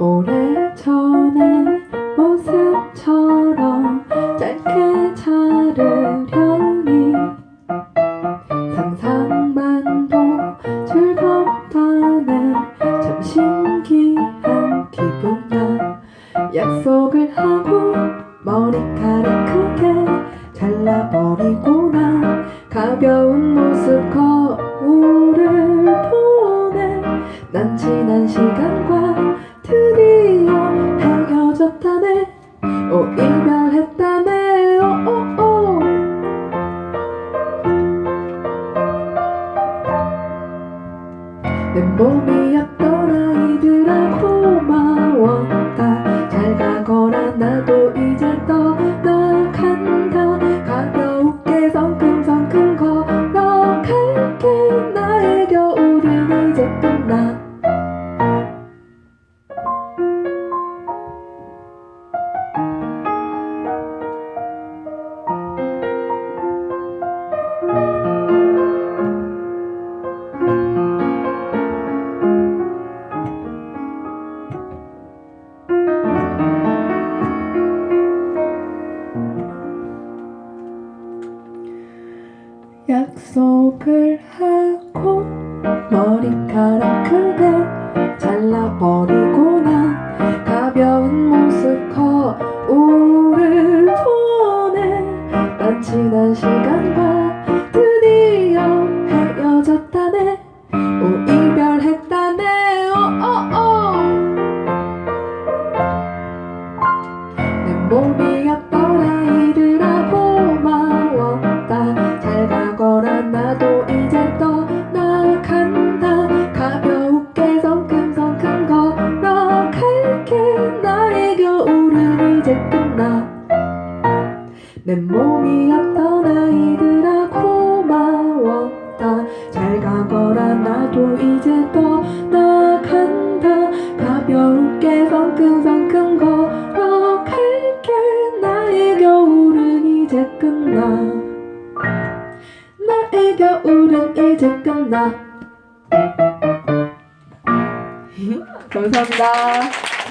오래전에 기분이야 약속을 하고 머리카락 크게 잘라버리고 나. 가벼운 모습 거울을 보내. 난 지난 시간과 드디어 헤어졌다네. 오 이별했다네. 내 몸이 약속을 하고 머리카락 크게 잘라버리고 나. 가벼운 모습 거울을 보내 난 지난 시간과 드디어 헤어졌다 내 몸이었던 아이들아 고마웠다. 잘 가거라 나도 이제 떠나간다. 가볍게 성큼성큼 걸어갈게. 나의 겨울은 이제 끝나. 나의 겨울은 이제 끝나. 감사합니다